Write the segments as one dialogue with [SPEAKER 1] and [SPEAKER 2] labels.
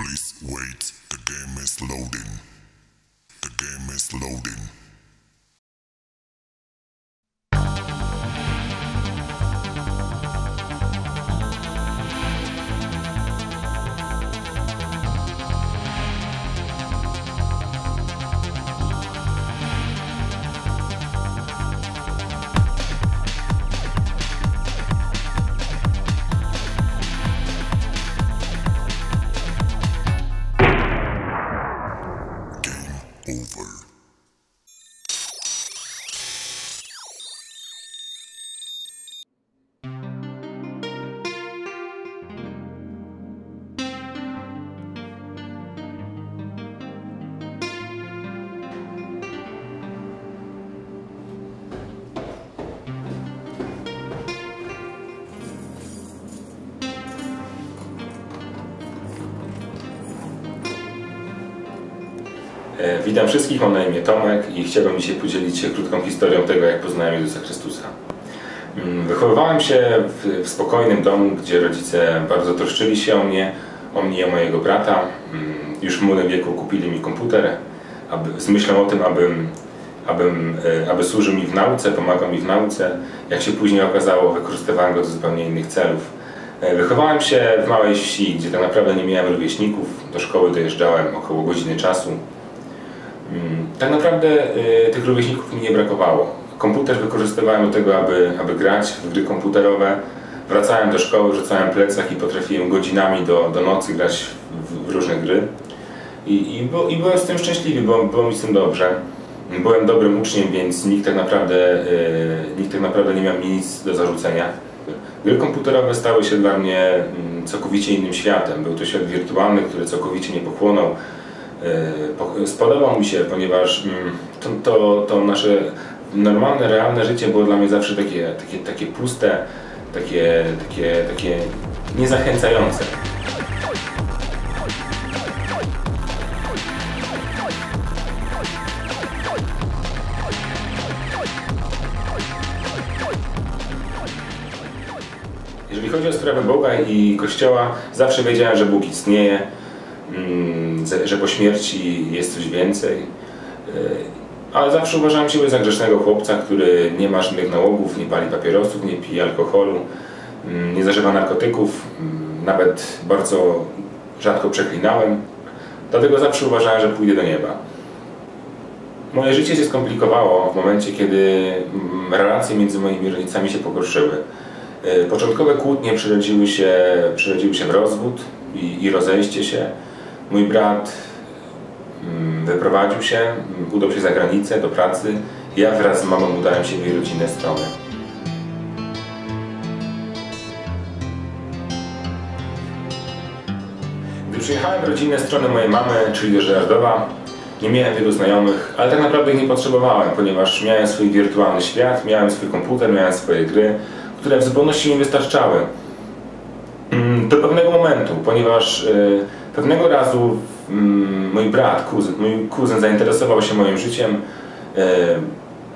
[SPEAKER 1] Please wait, the game is loading. The game is loading.
[SPEAKER 2] Witam wszystkich, mam na imię Tomek i chciałbym dzisiaj podzielić się krótką historią tego, jak poznałem Jezusa Chrystusa. Mm, Wychowywałem się w, w spokojnym domu, gdzie rodzice bardzo troszczyli się o mnie, o mnie i o mojego brata. Mm, Już w młodym wieku kupili mi komputer aby, z myślą o tym, abym, abym, e, aby służył mi w nauce, pomagał mi w nauce. Jak się później okazało, wykorzystywałem go do zupełnie innych celów. E, Wychowałem się w małej wsi, gdzie tak naprawdę nie miałem rówieśników. Do szkoły dojeżdżałem około godziny czasu. Mm, Tak naprawdę y, tych rówieśników mi nie brakowało. Komputer wykorzystywałem do tego, aby, aby grać w gry komputerowe. Wracałem do szkoły, rzucałem plecak i potrafiłem godzinami do, do nocy grać w, w różne gry. I, i, bo, I byłem z tym szczęśliwy, było, było mi z tym dobrze. Byłem dobrym uczniem, więc nikt tak naprawdę, y, nikt tak naprawdę nie miał mi nic do zarzucenia. Gry komputerowe stały się dla mnie mm, całkowicie innym światem. Był to świat wirtualny, który całkowicie mnie pochłonął. E, po- Spodobał mi się, ponieważ mm, to, to, to nasze normalne, realne życie było dla mnie zawsze takie, takie, takie puste, takie, takie, takie niezachęcające. Jeżeli chodzi o sprawę Boga i Kościoła, zawsze wiedziałem, że Bóg istnieje, że- że po śmierci jest coś więcej. E, Ale zawsze uważałem siebie za grzesznego chłopca, który nie ma żadnych nałogów, nie pali papierosów, nie pije alkoholu, mm, nie zażywa narkotyków, mm, nawet bardzo rzadko przeklinałem. Dlatego zawsze uważałem, że pójdę do nieba. Moje życie się skomplikowało w momencie, kiedy mm, relacje między moimi rodzicami się pogorszyły. E, Początkowe kłótnie przerodziły się, przerodziły się w rozwód i, i rozejście się. Mój brat mm, wyprowadził się, udał się za granicę do pracy. Ja wraz z mamą udałem się w jej rodzinne strony. Gdy przyjechałem w rodzinne strony mojej mamy, czyli do Żerardowa, nie miałem wielu znajomych, ale tak naprawdę ich nie potrzebowałem, ponieważ miałem swój wirtualny świat, miałem swój komputer, miałem swoje gry, które w zupełności mi wystarczały. Do pewnego momentu, ponieważ y, pewnego razu mm, mój brat, kuzyn, mój kuzyn zainteresował się moim życiem, y,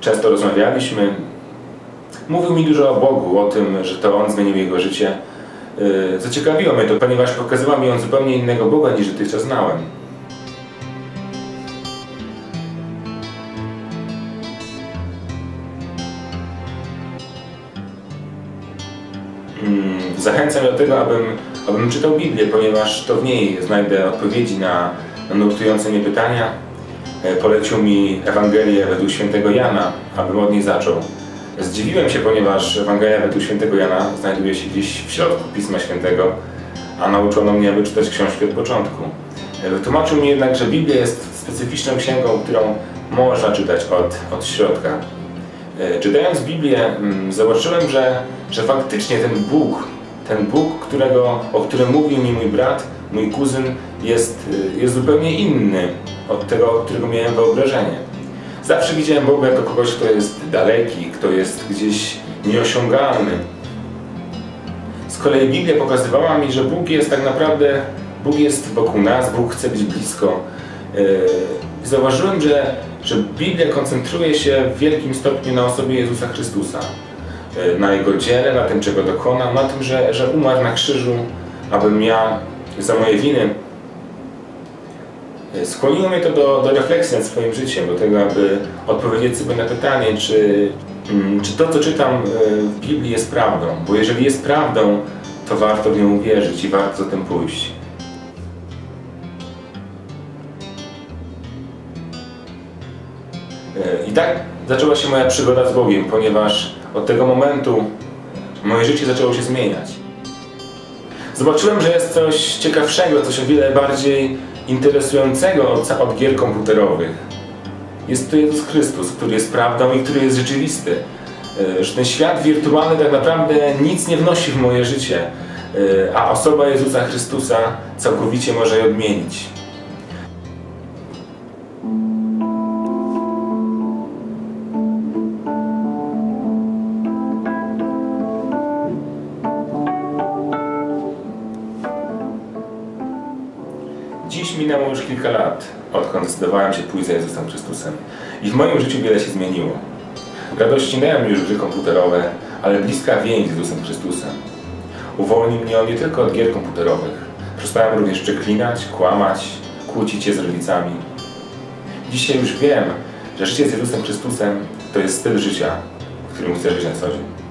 [SPEAKER 2] często rozmawialiśmy. Mówił mi dużo o Bogu, o tym, że to On zmienił jego życie. Y, Zaciekawiło mnie to, ponieważ pokazywał mi on zupełnie innego Boga niż dotychczas znałem. Mm, Zachęcam do tego, abym, abym czytał Biblię, ponieważ to w niej znajdę odpowiedzi na, na nurtujące mnie pytania. E, Polecił mi Ewangelię według świętego Jana, abym od niej zaczął. Zdziwiłem się, ponieważ Ewangelia według świętego Jana znajduje się gdzieś w środku Pisma Świętego, a nauczono mnie, aby czytać książki od początku. E, Wytłumaczył mi jednak, że Biblia jest specyficzną księgą, którą można czytać od, od środka. E, Czytając Biblię, mm, zobaczyłem, że, że faktycznie ten Bóg, ten Bóg, którego, o którym mówił mi mój brat, mój kuzyn, jest, y, jest zupełnie inny od tego, którego miałem wyobrażenie. Zawsze widziałem Boga jako kogoś, kto jest daleki, kto jest gdzieś nieosiągalny. Z kolei Biblia pokazywała mi, że Bóg jest tak naprawdę, Bóg jest wokół nas, Bóg chce być blisko. Yy, Zauważyłem, że, że Biblia koncentruje się w wielkim stopniu na osobie Jezusa Chrystusa. Yy, Na Jego dziele, na tym, czego dokonał, na tym, że, że umarł na krzyżu, abym ja za moje winy E, Skłoniło mnie to do, do refleksji nad swoim życiem, do tego, aby odpowiedzieć sobie na pytanie, czy, mm, czy to, co czytam e, w Biblii jest prawdą. Bo jeżeli jest prawdą, to warto w nią uwierzyć i warto za tym pójść. E, I tak zaczęła się moja przygoda z Bogiem, ponieważ od tego momentu moje życie zaczęło się zmieniać. Zobaczyłem, że jest coś ciekawszego, coś o wiele bardziej interesującego od, gier komputerowych. Jest to Jezus Chrystus, który jest prawdą i który jest rzeczywisty. E, Że ten świat wirtualny tak naprawdę nic nie wnosi w moje życie, e, a osoba Jezusa Chrystusa całkowicie może je odmienić. Minęło już kilka lat, odkąd zdecydowałem się pójść za Jezusem Chrystusem. I w moim życiu wiele się zmieniło. Radości mam już gry komputerowe, ale bliska więź z Jezusem Chrystusem. Uwolni mnie on nie tylko od gier komputerowych. Przestałem również przeklinać, kłamać, kłócić się z rodzicami. Dzisiaj już wiem, że życie z Jezusem Chrystusem to jest styl życia, w którym chcę żyć na co dzień.